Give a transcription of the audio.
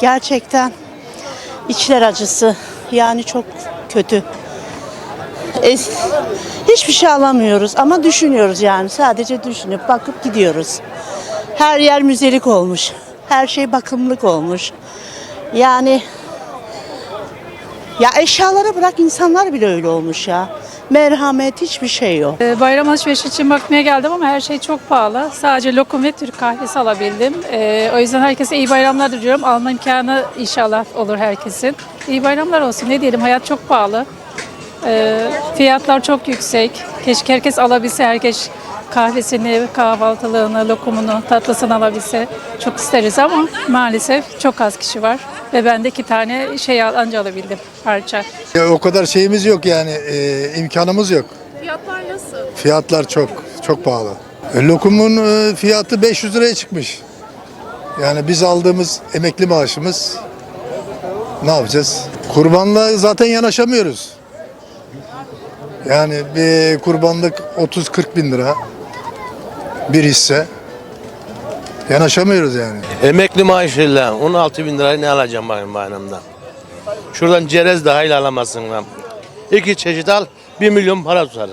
Gerçekten içler acısı. Yani çok kötü. Es- hiçbir şey alamıyoruz ama düşünüyoruz yani. Sadece düşünüp bakıp gidiyoruz. Her yer müzelik olmuş. Her şey bakımlık olmuş. Yani ya eşyalara bırak insanlar bile öyle olmuş ya. Merhamet hiçbir şey yok. Ee, Bayram alışverişi için bakmaya geldim ama her şey çok pahalı. Sadece lokum ve Türk kahvesi alabildim. Ee, o yüzden herkese iyi bayramlar diliyorum. Alma imkanı inşallah olur herkesin. İyi bayramlar olsun. Ne diyelim hayat çok pahalı. Ee, fiyatlar çok yüksek. Keşke herkes alabilse. Herkes kahvesini, kahvaltılığını, lokumunu, tatlısını alabilse. Çok isteriz ama maalesef çok az kişi var. Ve ben de iki tane şey al- anca alabildim parça. Ya o kadar şeyimiz yok yani e, imkanımız yok. Fiyatlar nasıl? Fiyatlar çok çok pahalı. E, lokumun e, fiyatı 500 liraya çıkmış. Yani biz aldığımız emekli maaşımız ne yapacağız? Kurbanla zaten yanaşamıyoruz. Yani bir kurbanlık 30-40 bin lira bir hisse. Yanaşamıyoruz yani. Emekli maaşıyla 16 bin lirayı ne alacağım bakayım bayramda? Şuradan cerez dahil alamazsın lan. İki çeşit al 1 milyon para tutar.